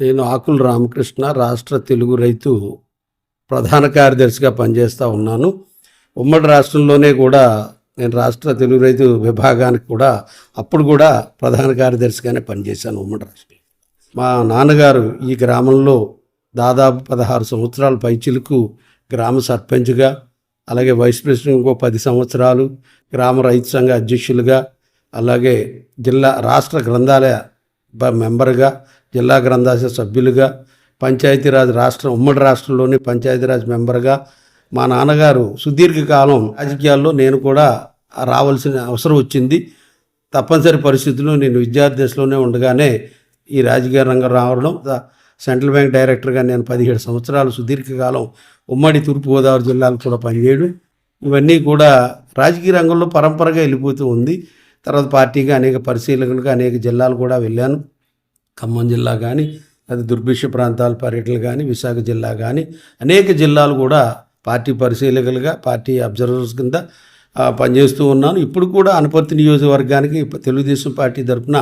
నేను ఆకుల రామకృష్ణ రాష్ట్ర తెలుగు రైతు ప్రధాన కార్యదర్శిగా పనిచేస్తూ ఉన్నాను. ఉమ్మడి రాష్ట్రంలోనే కూడా నేను రాష్ట్ర తెలుగు రైతు విభాగానికి కూడా అప్పుడు కూడా ప్రధాన కార్యదర్శిగానే పనిచేశాను ఉమ్మడి రాష్ట్రం మా నాన్నగారు ఈ గ్రామంలో దాదాపు పదహారు సంవత్సరాల పైచిలకు గ్రామ సర్పంచ్గా అలాగే వైస్ ప్రెసిడెంట్ ఇంకో పది సంవత్సరాలు గ్రామ రైతు సంఘ అధ్యక్షులుగా అలాగే జిల్లా రాష్ట్ర గ్రంథాలయ మెంబర్గా జిల్లా గ్రంథాలయ సభ్యులుగా పంచాయతీరాజ్ రాష్ట్రం ఉమ్మడి రాష్ట్రంలోని పంచాయతీరాజ్ మెంబర్గా మా నాన్నగారు సుదీర్ఘకాలం రాజకీయాల్లో నేను కూడా రావాల్సిన అవసరం వచ్చింది. తప్పనిసరి పరిస్థితుల్లో నేను విద్యార్థి దశలోనే ఉండగానే ఈ రాజకీయ రంగం రావడం సెంట్రల్ బ్యాంక్ డైరెక్టర్గా నేను పదిహేడు సంవత్సరాలు సుదీర్ఘకాలం ఉమ్మడి తూర్పుగోదావరి జిల్లాలో కూడా పనిచేయడం. ఇవన్నీ కూడా రాజకీయ రంగంలో పరంపరగా వెళ్ళిపోతూ ఉంది. తర్వాత పార్టీగా అనేక పరిశీలకులుగా అనేక జిల్లాలు కూడా వెళ్ళాను. ఖమ్మం జిల్లా కానీ అది దుర్భిక్ష ప్రాంతాల పర్యటనలు కానీ విశాఖ జిల్లా కానీ అనేక జిల్లాలు కూడా పార్టీ పరిశీలకులుగా పార్టీ అబ్జర్వర్స్ కింద పనిచేస్తూ ఉన్నాను. ఇప్పుడు కూడా అనపర్తి నియోజకవర్గానికి తెలుగుదేశం పార్టీ తరఫున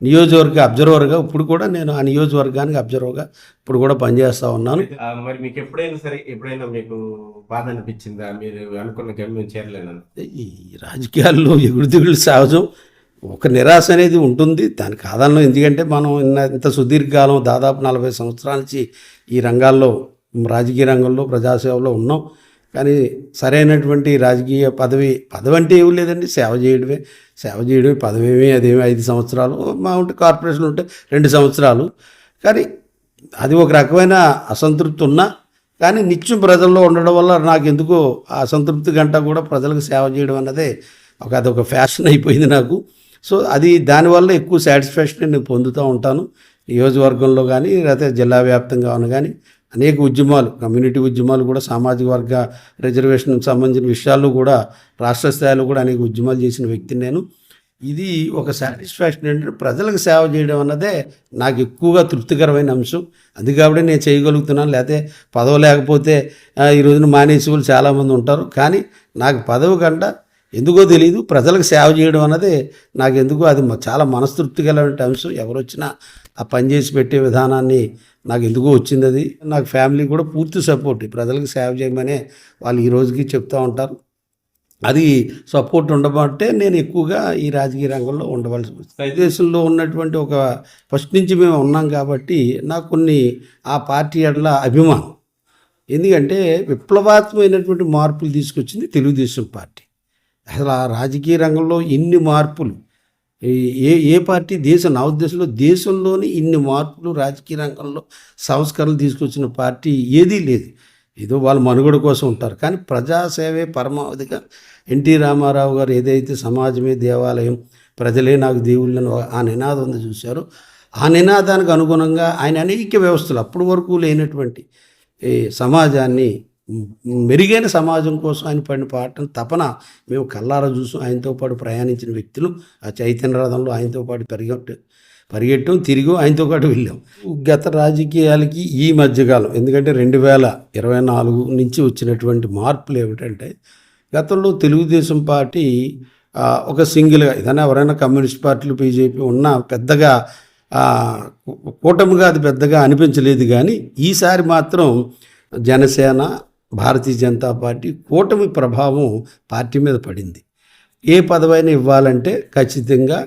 నియోజకవర్గ అబ్జర్వర్గా ఇప్పుడు కూడా నేను ఆ నియోజకవర్గానికి అబ్జర్వర్గా ఇప్పుడు కూడా పనిచేస్తూ ఉన్నాను. మరి మీకు ఎప్పుడైనా సరే ఎప్పుడైనా మీకు బాధ అనిపించిందా? మీరు అనుకున్న గమ్యం చేరలేనని ఈ రాజకీయాల్లో ఎగుడు దిగుడు సహజం. ఒక నిరాశ అనేది ఉంటుంది. దానికి ఆధారం ఎందుకంటే మనం ఇన్న ఇంత సుదీర్ఘకాలం దాదాపు నలభై సంవత్సరాల నుంచి ఈ రంగాల్లో రాజకీయ రంగంలో ప్రజాసేవలో ఉన్నాం. కానీ సరైనటువంటి రాజకీయ పదవి పదవి అంటే ఏమి లేదండి. సేవ చేయడమే. సేవ చేయడమే పదవి ఏమి అదేమి ఐదు సంవత్సరాలు. మా ఉంటే కార్పొరేషన్ ఉంటే రెండు సంవత్సరాలు. కానీ అది ఒక రకమైన అసంతృప్తి ఉన్నా కానీ నిత్యం ప్రజల్లో ఉండడం వల్ల నాకు ఎందుకో ఆ అసంతృప్తి గంట కూడా ప్రజలకు సేవ చేయడం అన్నదే ఒక అదొక ఫ్యాషన్ అయిపోయింది నాకు. సో అది దానివల్ల ఎక్కువ సాటిస్ఫాక్షన్ నేను పొందుతూ ఉంటాను. నియోజకవర్గంలో కానీ లేకపోతే జిల్లా వ్యాప్తంగా ఉన్న కానీ అనేక ఉద్యమాలు కమ్యూనిటీ ఉద్యమాలు కూడా సామాజిక వర్గ రిజర్వేషన్ సంబంధించిన విషయాల్లో కూడా రాష్ట్ర స్థాయిలో కూడా అనేక ఉద్యమాలు చేసిన వ్యక్తిని నేను. ఇది ఒక సాటిస్ఫాక్షన్ ఏంటంటే ప్రజలకు సేవ చేయడం అన్నదే నాకు ఎక్కువగా తృప్తికరమైన అంశం. అది కాబట్టి నేను చేయగలుగుతున్నాను. లేకపోతే పదవి లేకపోతే ఈ రోజున మానేసి వాళ్ళు చాలామంది ఉంటారు. కానీ నాకు పదవి కంట ఎందుకో తెలియదు ప్రజలకు సేవ చేయడం అన్నది నాకు ఎందుకో అది చాలా మనస్తృప్తి కలిగిన అంశం. ఎవరు వచ్చినా ఆ పని చేసి పెట్టే విధానాన్ని నాకు ఎందుకో వచ్చింది అది. నాకు ఫ్యామిలీ కూడా పూర్తి సపోర్ట్. ప్రజలకు సేవ చేయమనే వాళ్ళు ఈ రోజుకి చెప్తూ ఉంటారు. అది సపోర్ట్ ఉండబట్టే నేను ఎక్కువగా ఈ రాజకీయ రంగంలో ఉండవలసి వస్తుంది. దేశంలో ఉన్నటువంటి ఒక ఫస్ట్ నుంచి మేము ఉన్నాం కాబట్టి నాకు కొన్ని ఆ పార్టీ అట్లా అభిమానం. ఎందుకంటే విప్లవాత్మకమైనటువంటి మార్పులు తీసుకొచ్చింది తెలుగుదేశం పార్టీ. అసలు ఆ రాజకీయ రంగంలో ఇన్ని మార్పులు ఏ ఏ పార్టీ దేశం నా ఉద్దేశంలో దేశంలోని ఇన్ని మార్పులు రాజకీయ రంగంలో సంస్కరణలు తీసుకొచ్చిన పార్టీ ఏదీ లేదు. ఏదో వాళ్ళు మనుగడ కోసం ఉంటారు. కానీ ప్రజాసేవే పరమావధిగా ఎన్టీ రామారావు గారు ఏదైతే సమాజమే దేవాలయం ప్రజలే నాకు దేవుళ్ళని ఆ నినాదం ఉంది చూశారు ఆ నినాదానికి అనుగుణంగా ఆయన అనేక వ్యవస్థలు అప్పటి వరకు లేనటువంటి ఈ సమాజాన్ని మెరుగైన సమాజం కోసం ఆయన పడిన పాటను తపన మేము కల్లారా చూసి ఆయనతో పాటు ప్రయాణించిన వ్యక్తులు ఆ చైతన్య రథంలో ఆయనతో పాటు పరిగెట్టు పరిగెట్టాం తిరిగి ఆయనతో పాటు వెళ్ళాం. గత రాజకీయాలకి ఈ మధ్యకాలం ఎందుకంటే రెండు వేల ఇరవై నాలుగు నుంచి వచ్చినటువంటి మార్పులు ఏమిటంటే గతంలో తెలుగుదేశం పార్టీ ఒక సింగిల్గా ఏదైనా ఎవరైనా కమ్యూనిస్ట్ పార్టీలు బీజేపీ ఉన్నా పెద్దగా కూటమిగా అది పెద్దగా అనిపించలేదు. కానీ ఈసారి మాత్రం జనసేన భారతీయ జనతా పార్టీ కూటమి ప్రభావం పార్టీ మీద పడింది. ఏ పదవైనా ఇవ్వాలంటే ఖచ్చితంగా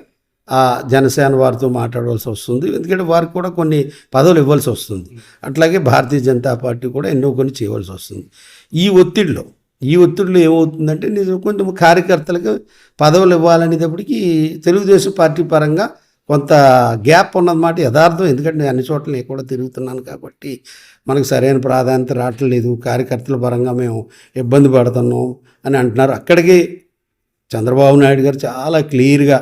ఆ జనసేన వారితో మాట్లాడవలసి వస్తుంది. ఎందుకంటే వారికి కూడా కొన్ని పదవులు ఇవ్వాల్సి వస్తుంది. అట్లాగే భారతీయ జనతా పార్టీ కూడా ఎన్నో కొన్ని చేయవలసి వస్తుంది. ఈ ఒత్తిడిలో ఈ ఒత్తిడిలో ఏమవుతుందంటే నేను కొంచెం కార్యకర్తలకు పదవులు ఇవ్వాలనేటప్పటికీ తెలుగుదేశం పార్టీ పరంగా కొంత గ్యాప్ ఉన్నదన్నమాట యథార్థం. ఎందుకంటే నేను అన్ని చోట్ల నేను కూడా తిరుగుతున్నాను కాబట్టి మనకు సరైన ప్రాధాన్యత రావట్లేదు కార్యకర్తల పరంగా మేము ఇబ్బంది పడుతున్నాం అని అంటున్నారు. అక్కడికి చంద్రబాబు నాయుడు గారు చాలా క్లియర్గా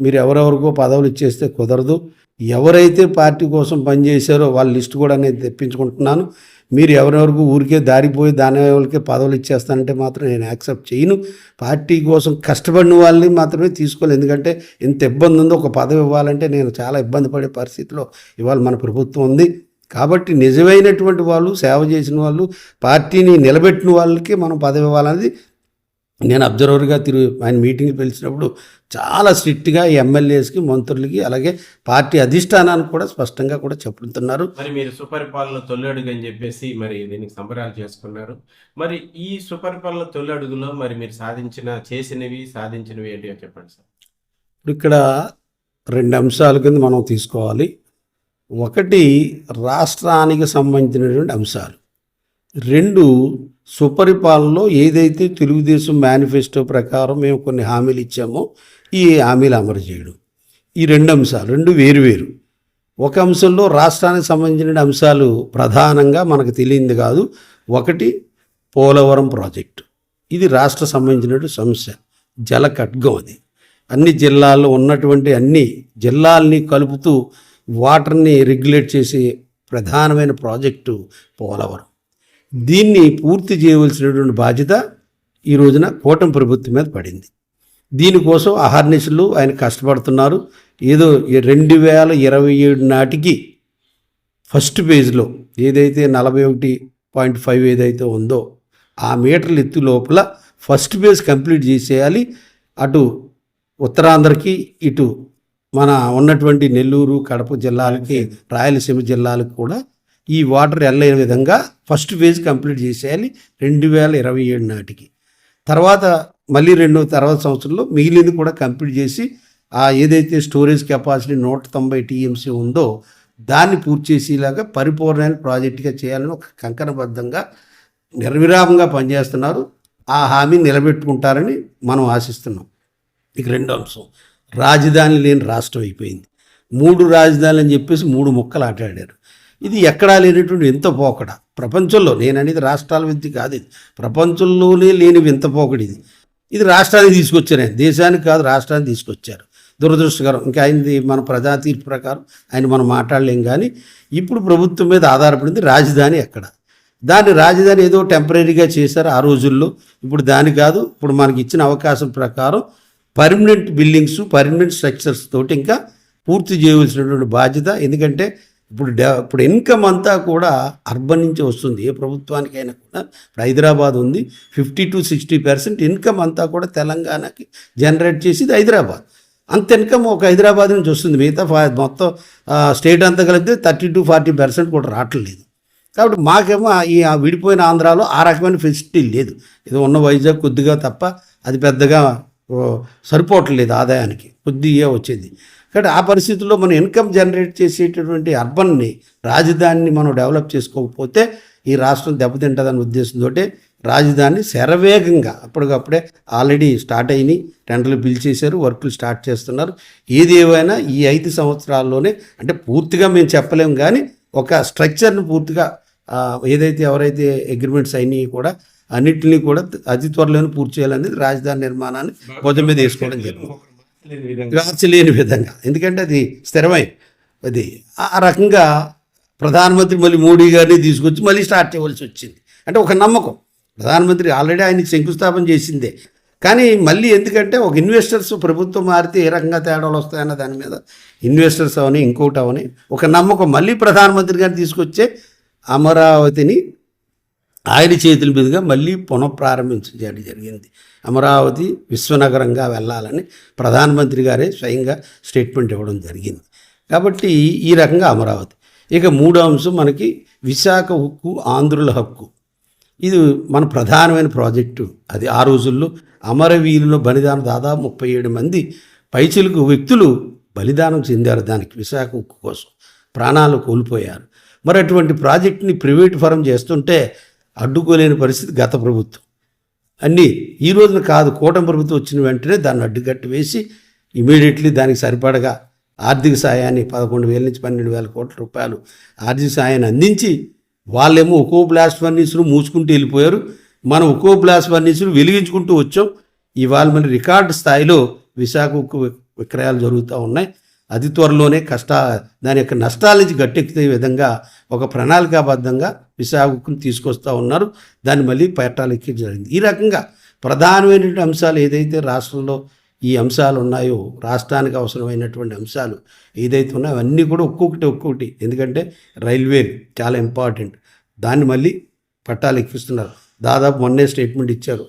మీరు ఎవరెవరికో పదవులు ఇచ్చేస్తే కుదరదు. ఎవరైతే పార్టీ కోసం పనిచేశారో వాళ్ళ లిస్ట్ కూడా నేను తెప్పించుకుంటున్నాను. మీరు ఎవరెవరికి ఊరికే దారిపోయి దాని వాళ్ళకే పదవులు ఇచ్చేస్తానంటే మాత్రం నేను యాక్సెప్ట్ చేయను. పార్టీ కోసం కష్టపడిన వాళ్ళని మాత్రమే తీసుకోవాలి. ఎందుకంటే ఎంత ఇబ్బంది ఉందో ఒక పదవి ఇవ్వాలంటే నేను చాలా ఇబ్బంది పడే పరిస్థితిలో ఇవాళ మన ప్రభుత్వం ఉంది. కాబట్టి నిజమైనటువంటి వాళ్ళు సేవ చేసిన వాళ్ళు పార్టీని నిలబెట్టిన వాళ్ళకి మనం పదవి ఇవ్వాలనేది నేను అబ్జర్వర్గా తిరుగు ఆయన మీటింగ్ పిలిచినప్పుడు చాలా స్ట్రిక్ట్గా ఎమ్మెల్యేస్కి మంత్రులకి అలాగే పార్టీ అధిష్టానానికి కూడా స్పష్టంగా కూడా చెప్తున్నారు మరి మీరు సుపరిపాలన తొలి అడుగు అని చెప్పేసి మరి దీనికి సంబరాలు చేసుకున్నారు. మరి ఈ సుపరిపాలన తొలి అడుగులో మరి మీరు సాధించిన చేసినవి సాధించినవి ఏంటివో చెప్పండి సార్? ఇప్పుడు ఇక్కడ రెండు అంశాల కింద మనం తీసుకోవాలి. ఒకటి రాష్ట్రానికి సంబంధించినటువంటి అంశాలు. రెండు సుపరిపాలనలో ఏదైతే తెలుగుదేశం మేనిఫెస్టో ప్రకారం మేము కొన్ని హామీలు ఇచ్చామో ఈ హామీలు అమలు చేయడం. ఈ రెండు అంశాలు రెండు వేరు వేరు. ఒక అంశంలో రాష్ట్రానికి సంబంధించిన అంశాలు ప్రధానంగా మనకు తెలియంది కాదు. ఒకటి పోలవరం ప్రాజెక్టు. ఇది రాష్ట్ర సంబంధించిన సమస్య. జల ఖడ్గం అది. అన్ని జిల్లాల్లో ఉన్నటువంటి అన్ని జిల్లాల్ని కలుపుతూ వాటర్ని రెగ్యులేట్ చేసే ప్రధానమైన ప్రాజెక్టు పోలవరం. దీన్ని పూర్తి చేయవలసినటువంటి బాధ్యత ఈ రోజున కూటమి ప్రభుత్వం మీద పడింది. దీనికోసం అహర్నిశలు ఆయన కష్టపడుతున్నారు. ఏదో రెండు వేల ఇరవై ఏడు నాటికి ఫస్ట్ పేజ్లో ఏదైతే నలభై ఒకటి పాయింట్ ఫైవ్ ఏదైతే ఉందో ఆ మీటర్లు ఎత్తు లోపల ఫస్ట్ పేజ్ కంప్లీట్ చేసేయాలి. అటు ఉత్తరాంధ్రకి ఇటు మన ఉన్నటువంటి నెల్లూరు కడప జిల్లాలకి రాయలసీమ జిల్లాలకు కూడా ఈ వాటర్ వెళ్ళే విధంగా ఫస్ట్ ఫేజ్ కంప్లీట్ చేసేయాలి రెండు వేల ఇరవై ఏడు నాటికి. తర్వాత మళ్ళీ రెండు తర్వాత సంవత్సరంలో మిగిలింది కూడా కంప్లీట్ చేసి ఆ ఏదైతే స్టోరేజ్ కెపాసిటీ నూట తొంభై టీఎంసీ ఉందో దాన్ని పూర్తి చేసేలాగా పరిపూర్ణమైన ప్రాజెక్టుగా చేయాలని ఒక కంకణబద్ధంగా నిర్విరామంగా పనిచేస్తున్నారు. ఆ హామీ నిలబెట్టుకుంటారని మనం ఆశిస్తున్నాం. ఇక రెండో అంశం రాజధాని లేని రాష్ట్రం అయిపోయింది. మూడు రాజధానులు అని చెప్పేసి మూడు ముక్కలు ఆటాడారు. ఇది ఎక్కడా లేనటువంటి వింత పోకడ. ప్రపంచంలో నేను అనేది రాష్ట్రాల విద్య కాదు ఇది. ప్రపంచంలోనే లేని వింత పోకడి ఇది. ఇది రాష్ట్రానికి తీసుకొచ్చారు ఆయన. దేశానికి కాదు రాష్ట్రానికి తీసుకొచ్చారు. దురదృష్టకరం. ఇంకా ఆయనది మన ప్రజా తీర్పు ప్రకారం ఆయన మనం మాట్లాడలేం కానీ ఇప్పుడు ప్రభుత్వం మీద ఆధారపడింది రాజధాని ఎక్కడ? దాన్ని రాజధాని ఏదో టెంపరీగా చేశారు ఆ రోజుల్లో. ఇప్పుడు దాని కాదు ఇప్పుడు మనకి ఇచ్చిన అవకాశం ప్రకారం పర్మనెంట్ బిల్డింగ్స్ పర్మనెంట్ స్ట్రక్చర్స్ తోటి ఇంకా పూర్తి చేయవలసినటువంటి బాధ్యత. ఎందుకంటే ఇప్పుడు ఇప్పుడు ఇన్కమ్ అంతా కూడా అర్బన్ నుంచి వస్తుంది. ఏ ప్రభుత్వానికైనా కూడా. ఇప్పుడు హైదరాబాద్ ఉంది. Fifty to sixty percent income అంతా కూడా తెలంగాణకి జనరేట్ చేసేది హైదరాబాద్. అంత ఇన్కమ్ ఒక హైదరాబాద్ నుంచి వస్తుంది. మిగతా మొత్తం స్టేట్ అంతా కలిపితే థర్టీ టు ఫార్టీ పర్సెంట్ కూడా రావట్లేదు. కాబట్టి మాకేమో ఈ ఆ విడిపోయిన ఆంధ్రాలో ఆ రకమైన ఫెసిలిటీ లేదు. ఇది ఉన్న వైజాగ్ కొద్దిగా తప్ప అది పెద్దగా సరిపోవట్లేదు ఆదాయానికి. కొద్దిగా వచ్చేది. కాబట్టి ఆ పరిస్థితుల్లో మనం ఇన్కమ్ జనరేట్ చేసేటటువంటి అర్బన్ని రాజధానిని మనం డెవలప్ చేసుకోకపోతే ఈ రాష్ట్రం దెబ్బతింటుందనే ఉద్దేశంతో రాజధాని శరవేగంగా అప్పటికప్పుడే ఆల్రెడీ స్టార్ట్ అయినాయి. టెండర్లు పిలిచేశారు వర్కులు స్టార్ట్ చేస్తున్నారు. ఏది ఏమైనా ఈ ఐదు సంవత్సరాల్లోనే అంటే పూర్తిగా మేము చెప్పలేము కానీ ఒక స్ట్రక్చర్ని పూర్తిగా ఏదైతే ఎవరైతే అగ్రిమెంట్స్ అయినాయి కూడా అన్నింటినీ కూడా అతి త్వరలోనే పూర్తి చేయాలనేది రాజధాని నిర్మాణాన్ని భుజం మీద వేసుకోవడం జరిగింది. లేని విధంగా. ఎందుకంటే అది స్థిరమై అది ఆ రకంగా ప్రధానమంత్రి మళ్ళీ మోడీ గారిని తీసుకొచ్చి మళ్ళీ స్టార్ట్ చేయవలసి వచ్చింది. అంటే ఒక నమ్మకం. ప్రధానమంత్రి ఆల్రెడీ ఆయనకి శంకుస్థాపన చేసిందే. కానీ మళ్ళీ ఎందుకంటే ఒక ఇన్వెస్టర్స్ ప్రభుత్వం మారితే ఏ రకంగా తేడాలు వస్తాయన్న దాని మీద ఇన్వెస్టర్స్ అవని ఇంకోటి అవని ఒక నమ్మకం మళ్ళీ ప్రధానమంత్రి గారిని తీసుకొచ్చే అమరావతిని ఆయన చేతుల మీదుగా మళ్ళీ పునఃప్రారంభించడం జరిగింది. అమరావతి విశ్వనగరంగా వెళ్ళాలని ప్రధానమంత్రి గారే స్వయంగా స్టేట్మెంట్ ఇవ్వడం జరిగింది. కాబట్టి ఈ రకంగా అమరావతి. ఇక మూడో అంశం మనకి విశాఖ ఉక్కు ఆంధ్రుల హక్కు. ఇది మన ప్రధానమైన ప్రాజెక్టు. అది ఆ రోజుల్లో అమరవీరులో బలిదానం దాదాపు ముప్పై ఏడు మంది పైచిలకు వ్యక్తులు బలిదానం చెందారు దానికి విశాఖ ఉక్కు కోసం. ప్రాణాలు కోల్పోయారు. మరి అటువంటి ప్రాజెక్టుని ప్రైవేట్ ఫరం చేస్తుంటే అడ్డుకోలేని పరిస్థితి గత ప్రభుత్వం. అన్నీ ఈ రోజున కాదు కూటమి ప్రభుత్వం వచ్చిన వెంటనే దాన్ని అడ్డుకట్టి వేసి ఇమీడియట్లీ దానికి సరిపడగా ఆర్థిక సాయాన్ని పదకొండు వేల నుంచి పన్నెండు వేల కోట్ల రూపాయలు ఆర్థిక సాయాన్ని అందించి వాళ్ళేమో ఒక్కో బ్లాస్ట్ ఫర్నీసులు మూసుకుంటూ వెళ్ళిపోయారు. మనం ఒక్కో బ్లాస్ట్ ఫర్నీసులు వెలిగించుకుంటూ వచ్చాం. ఇవాళ మన రికార్డు స్థాయిలో విశాఖ ఉక్కు విక్రయాలు జరుగుతూ ఉన్నాయి. అతి త్వరలోనే కష్ట దాని యొక్క నష్టాల నుంచి గట్టెక్కితే విధంగా ఒక ప్రణాళికాబద్ధంగా విశాఖను తీసుకొస్తూ ఉన్నారు. దాన్ని మళ్ళీ పట్టాలెక్కి జరిగింది. ఈ రకంగా ప్రధానమైనటువంటి అంశాలు ఏదైతే రాష్ట్రంలో ఈ అంశాలు ఉన్నాయో రాష్ట్రానికి అవసరమైనటువంటి అంశాలు ఏదైతే ఉన్నాయో అవన్నీ కూడా ఒక్కొక్కటి ఒక్కొక్కటి. ఎందుకంటే రైల్వేలు చాలా ఇంపార్టెంట్. దాన్ని మళ్ళీ పట్టాలు ఎక్కిస్తున్నారు దాదాపు మొన్నే స్టేట్మెంట్ ఇచ్చారు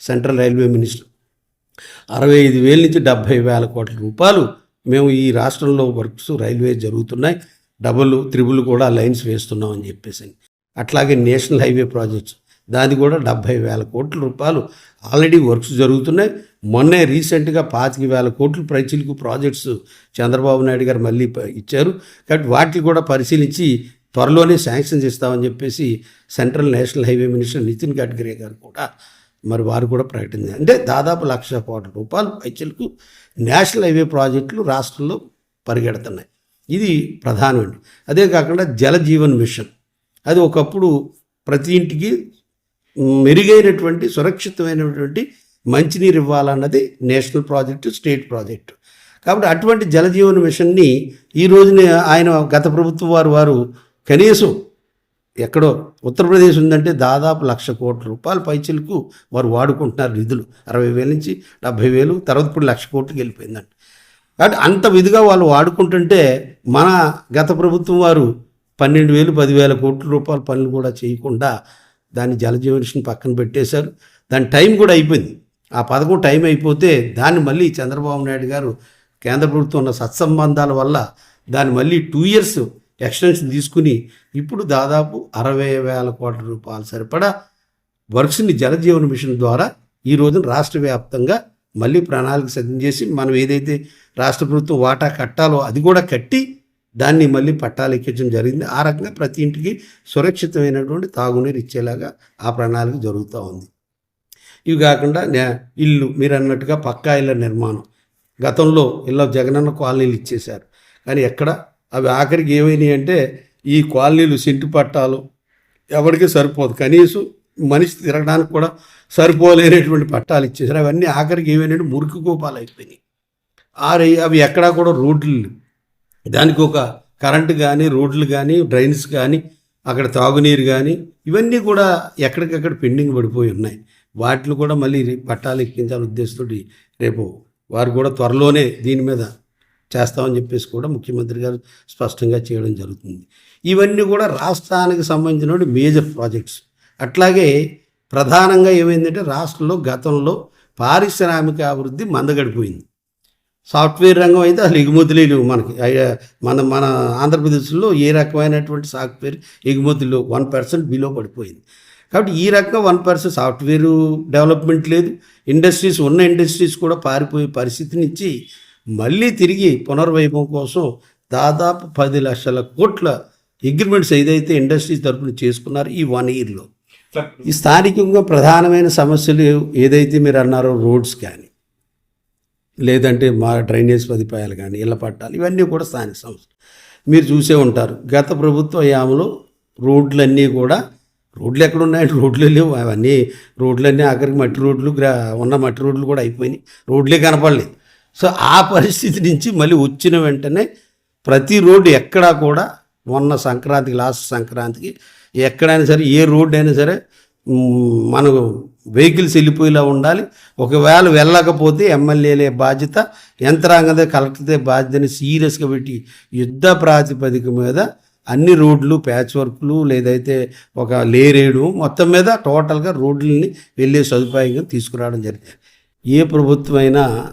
సెంట్రల్ రైల్వే మినిస్టర్. అరవై ఐదు వేల నుంచి డెబ్భై వేల కోట్ల రూపాయలు మేము ఈ రాష్ట్రంలో వర్క్స్ రైల్వే జరుగుతున్నాయి. డబుల్ త్రిబుల్ కూడా లైన్స్ వేస్తున్నాం అని చెప్పేసి. అట్లాగే నేషనల్ హైవే ప్రాజెక్ట్స్. దాది కూడా డెబ్భై వేల కోట్ల రూపాయలు ఆల్రెడీ వర్క్స్ జరుగుతున్నాయి. మొన్నే రీసెంట్గా పాతిక వేల కోట్లు ప్రజలకు ప్రాజెక్ట్స్ చంద్రబాబు నాయుడు గారు మళ్ళీ ఇచ్చారు. కాబట్టి వాటిని కూడా పరిశీలించి త్వరలోనే శాంక్షన్స్ ఇస్తామని చెప్పేసి central national highway minister Nitin Gadkari garu కూడా మరి వారు కూడా ప్రకటించారు అంటే దాదాపు లక్ష కోట్ల రూపాయలు పైచలకు నేషనల్ హైవే ప్రాజెక్టులు రాష్ట్రంలో పరిగెడుతున్నాయి. ఇది ప్రధానమండి అదే కాకుండా జల జీవన్ మిషన్. అది ఒకప్పుడు ప్రతి ఇంటికి మెరుగైనటువంటి సురక్షితమైనటువంటి మంచినీరు ఇవ్వాలన్నది నేషనల్ ప్రాజెక్టు స్టేట్ ప్రాజెక్టు. కాబట్టి అటువంటి జలజీవన మిషన్ని ఈ రోజున ఆయన గత ప్రభుత్వం వారు వారు కనీసం ఎక్కడో ఉత్తరప్రదేశ్ ఉందంటే దాదాపు లక్ష కోట్ల రూపాయల పైచలకు వారు వాడుకుంటున్నారు నిధులు. అరవై వేల నుంచి డెబ్భై వేలు తర్వాత ఇప్పుడు లక్ష కోట్లకి వెళ్ళిపోయిందండి కాబట్టి అంత విధిగా వాళ్ళు వాడుకుంటుంటే మన గత ప్రభుత్వం వారు పన్నెండు వేలు పదివేల కోట్ల రూపాయల పనులు కూడా చేయకుండా దాన్ని జలజీవన్ పక్కన పెట్టేశారు. దాని టైం కూడా అయిపోయింది. ఆ పథకం టైం అయిపోతే దాన్ని మళ్ళీ చంద్రబాబు నాయుడు గారు కేంద్ర ప్రభుత్వం ఉన్న సత్సంబంధాల వల్ల దాన్ని మళ్ళీ టూ ఇయర్స్ ఎక్స్టెన్షన్ తీసుకుని ఇప్పుడు దాదాపు అరవై వేల కోట్ల రూపాయలు సరిపడా వర్క్స్ని జలజీవన మిషన్ ద్వారా ఈ రోజున రాష్ట్ర వ్యాప్తంగా మళ్ళీ ప్రణాళిక సిద్ధం చేసి మనం ఏదైతే రాష్ట్ర ప్రభుత్వం వాటా కట్టాలో అది కూడా కట్టి దాన్ని మళ్ళీ పట్టాలు ఎక్కించడం జరిగింది. ఆ రకంగా ప్రతి ఇంటికి సురక్షితమైనటువంటి తాగునీరు ఇచ్చేలాగా ఆ ప్రణాళిక జరుగుతూ ఉంది. ఇవి కాకుండా నే- ఇల్లు మీరు అన్నట్టుగా పక్కా ఇళ్ళ నిర్మాణం. గతంలో ఇళ్ళ జగనన్న కాలనీలు ఇచ్చేశారు. కానీ ఎక్కడ? అవి ఆఖరికి ఏమైనాయి అంటే ఈ కాలనీలు సింటు పట్టాలు ఎవరికి సరిపోదు. కనీసం మనిషి తిరగడానికి కూడా సరిపోలేనటువంటి పట్టాలు ఇచ్చేసారు అవన్నీ ఆఖరికి ఏమైనా మురికి కోపాలు అయిపోయినాయి ఆరు అవి ఎక్కడా కూడా రోడ్లు దానికి ఒక కరెంటు కానీ రోడ్లు కానీ డ్రైన్స్ కానీ అక్కడ తాగునీరు కానీ ఇవన్నీ కూడా ఎక్కడికక్కడ పెండింగ్ పడిపోయి ఉన్నాయి. వాటిని కూడా మళ్ళీ పట్టాలు ఎక్కించాలని ఉద్దేశంతో రేపు వారు కూడా త్వరలోనే దీని మీద చేస్తామని చెప్పేసి కూడా ముఖ్యమంత్రి గారు స్పష్టంగా చేయడం జరుగుతుంది. ఇవన్నీ కూడా రాష్ట్రానికి సంబంధించిన మేజర్ ప్రాజెక్ట్స్. అట్లాగే ప్రధానంగా ఏమైందంటే రాష్ట్రంలో గతంలో పారిశ్రామిక అభివృద్ధి మందగడిపోయింది. సాఫ్ట్వేర్ రంగం అయితే అసలు ఎగుమతులే లేవు మనకి. మన మన ఆంధ్రప్రదేశ్లో ఏ రకమైనటువంటి సాఫ్ట్వేర్ ఎగుమతులు వన్ పర్సెంట్ బిలో పడిపోయింది. కాబట్టి ఈ రకంగా వన్ పర్సెంట్ సాఫ్ట్వేర్ డెవలప్మెంట్ లేదు. ఇండస్ట్రీస్ ఉన్న ఇండస్ట్రీస్ కూడా పారిపోయే పరిస్థితినిచ్చి మళ్ళీ తిరిగి పునర్వైభవం కోసం దాదాపు పది లక్షల కోట్ల అగ్రిమెంట్స్ ఏదైతే ఇండస్ట్రీస్ తరపున చేసుకున్నారు ఈ వన్ ఇయర్లో ఈ స్థానికంగా ప్రధానమైన సమస్యలు ఏదైతే మీరు అన్నారో రోడ్స్ కానీ లేదంటే మా డ్రైనేజ్ సదుపాయాలు కానీ ఇళ్ళ పట్టాలు ఇవన్నీ కూడా స్థానిక సమస్యలు మీరు చూసే ఉంటారు. గత ప్రభుత్వ హయాంలో రోడ్లన్నీ కూడా రోడ్లు ఎక్కడ ఉన్నాయంటే రోడ్లు లేవు. అవన్నీ రోడ్లన్నీ ఆఖరికి మట్టి రోడ్లు గ్రా ఉన్న మట్టి రోడ్లు కూడా అయిపోయినాయి. రోడ్లే కనపడలేదు. సో ఆ పరిస్థితి నుంచి మళ్ళీ వచ్చిన వెంటనే ప్రతి రోడ్డు ఎక్కడా కూడా మొన్న సంక్రాంతికి లాస్ట్ సంక్రాంతికి ఎక్కడైనా సరే ఏ రోడ్డు అయినా సరే మనకు వెహికల్స్ వెళ్ళిపోయేలా ఉండాలి. ఒకవేళ వెళ్ళకపోతే ఎమ్మెల్యేలే బాధ్యత యంత్రాంగదే కలెక్టర్దే బాధ్యతని సీరియస్గా పెట్టి యుద్ధ ప్రాతిపదిక మీద అన్ని రోడ్లు ప్యాచ్ వర్క్లు లేదైతే ఒక లేరేడు మొత్తం మీద టోటల్గా రోడ్లని వెళ్ళే సదుపాయంగా తీసుకురావడం జరిగింది. ఏ ప్రభుత్వమైనా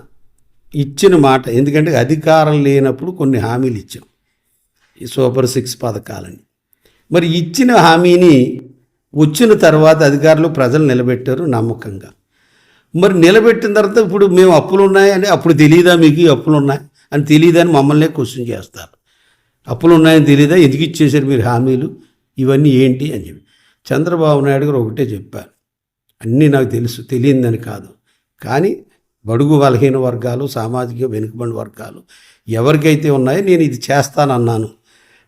ఇచ్చిన మాట ఎందుకంటే అధికారం లేనప్పుడు కొన్ని హామీలు ఇచ్చాం. ఈ సూపర్ సిక్స్ పథకాలని. మరి ఇచ్చిన హామీని వచ్చిన తర్వాత అధికారులు ప్రజలు నిలబెట్టారు నమ్మకంగా. మరి నిలబెట్టిన తర్వాత ఇప్పుడు మేము అప్పులు ఉన్నాయని అప్పుడు తెలియదా మీకు అప్పులు ఉన్నాయి అని తెలియదని మమ్మల్ని క్వశ్చన్ చేస్తారు. అప్పులు ఉన్నాయని తెలియదా ఎందుకు ఇచ్చేసారు మీరు హామీలు? ఇవన్నీ ఏంటి అని చెప్పి. చంద్రబాబు నాయుడు గారు ఒకటే చెప్పారు. అన్నీ నాకు తెలుసు తెలియదని కాదు. కానీ బడుగు బలహీన వర్గాలు సామాజిక వెనుకబడి వర్గాలు ఎవరికైతే ఉన్నాయో నేను ఇది చేస్తానన్నాను.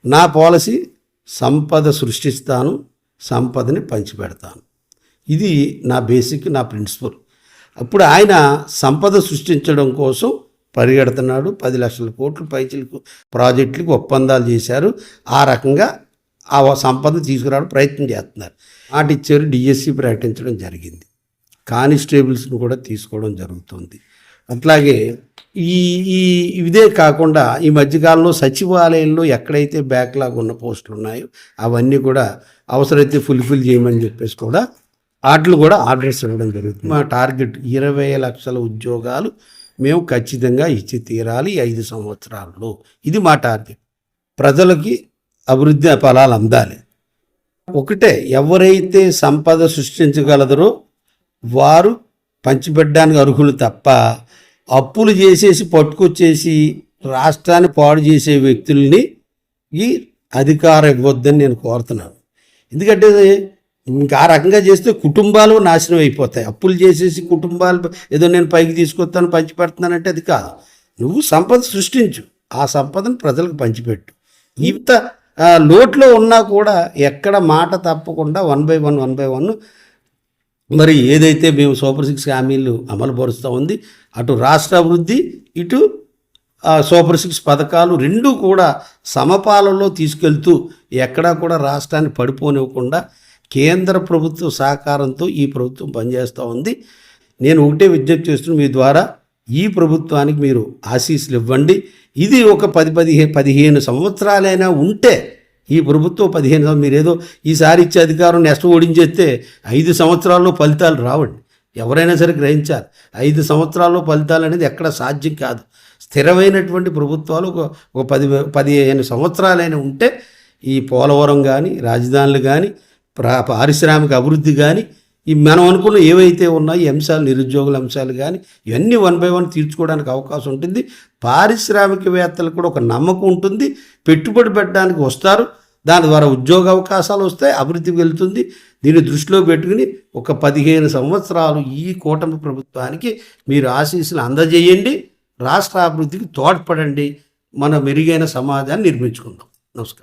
నా పాలసీ సంపద సృష్టిస్తాను సంపదని పంచిపెడతాను. ఇది నా బేసిక్ నా ప్రిన్సిపల్. అప్పుడు ఆయన సంపద సృష్టించడం కోసం పరిగెడుతున్నాడు. పది లక్షల కోట్లు పైచలకు ప్రాజెక్టులకు ఒప్పందాలు చేశారు. ఆ రకంగా ఆ సంపద తీసుకురావడం ప్రయత్నం చేస్తున్నారు. మాట ఇచ్చారు డిఎస్సి ప్రకటించడం జరిగింది. కానిస్టేబుల్స్ను కూడా తీసుకోవడం జరుగుతుంది. అట్లాగే ఈ ఈ ఇదే కాకుండా ఈ మధ్యకాలంలో సచివాలయంలో ఎక్కడైతే బ్యాక్లాగ్ ఉన్న పోస్టులు ఉన్నాయో అవన్నీ కూడా అవసరమైతే ఫుల్ఫిల్ చేయమని చెప్పేసి కూడా వాటిలు కూడా ఆర్డర్స్ ఇవ్వడం జరుగుతుంది. మా టార్గెట్ ఇరవై లక్షల ఉద్యోగాలు మేము ఖచ్చితంగా ఇచ్చి తీరాలి ఐదు సంవత్సరాల్లో. ఇది మా టార్గెట్. ప్రజలకి అభివృద్ధి ఫలాలు అందాలి. ఒకటే ఎవరైతే సంపద సృష్టించగలదరో వారు పంచిపెట్టడానికి అర్హులు తప్ప అప్పులు చేసేసి పట్టుకొచ్చేసి రాష్ట్రాన్ని పాడు చేసే వ్యక్తుల్ని ఈ అధికారం ఇవ్వద్దని నేను కోరుతున్నాను. ఎందుకంటే ఇంకా ఆ రకంగా చేస్తే కుటుంబాలు నాశనం అయిపోతాయి. అప్పులు చేసేసి కుటుంబాలు ఏదో నేను పైకి తీసుకొస్తాను పంచిపెడుతున్నానంటే అది కాదు. నువ్వు సంపద సృష్టించు. ఆ సంపదను ప్రజలకు పంచిపెట్టు. ఇంత లోట్లో ఉన్నా కూడా ఎక్కడ మాట తప్పకుండా one by one one by one మరి ఏదైతే మేము సూపర్ సిక్స్ హామీలు అమలు పరుస్తూ ఉంది అటు రాష్ట్ర అభివృద్ధి ఇటు సూపర్ సిక్స్ పథకాలు రెండూ కూడా సమపాలలో తీసుకెళ్తూ ఎక్కడా కూడా రాష్ట్రాన్ని పడిపోనివ్వకుండా కేంద్ర ప్రభుత్వ సహకారంతో ఈ ప్రభుత్వం పనిచేస్తూ ఉంది. నేను ఒకటే విజ్ఞప్తి చేస్తున్నాను మీ ద్వారా ఈ ప్రభుత్వానికి మీరు ఆశీస్సులు ఇవ్వండి. ఇది ఒక పది పదిహే పదిహేను సంవత్సరాలైనా ఉంటే ఈ ప్రభుత్వం పదిహేను మీరేదో మీరు ఏదో ఈసారి ఇచ్చే అధికారం నెక్స్ట్ ఓడించేస్తే ఐదు సంవత్సరాల్లో ఫలితాలు రావండి. ఎవరైనా సరే గ్రహించాలి. ఐదు సంవత్సరాల్లో ఫలితాలు అనేది ఎక్కడ సాధ్యం కాదు. స్థిరమైనటువంటి ప్రభుత్వాలు ఒక ఒక పది పదిహేను సంవత్సరాలైనా ఉంటే ఈ పోలవరం కానీ రాజధానులు కానీ ప్రా పారిశ్రామిక అభివృద్ధి కానీ ఈ మనం అనుకున్న ఏవైతే ఉన్నాయో అంశాలు నిరుద్యోగుల అంశాలు కానీ ఇవన్నీ వన్ బై వన్ తీర్చుకోవడానికి అవకాశం ఉంటుంది. పారిశ్రామికవేత్తలకు కూడా ఒక నమ్మకం ఉంటుంది. పెట్టుబడి పెట్టడానికి వస్తారు. దాని ద్వారా ఉద్యోగ అవకాశాలు వస్తాయి అభివృద్ధి వెళ్తుంది. దీన్ని దృష్టిలో పెట్టుకుని ఒక పదిహేను సంవత్సరాలు ఈ కూటమి ప్రభుత్వానికి మీరు ఆశీస్సులు అందజేయండి. రాష్ట్ర అభివృద్ధికి తోడ్పడండి. మన మెరుగైన సమాజాన్ని నిర్మించుకుందాం. నమస్కారం.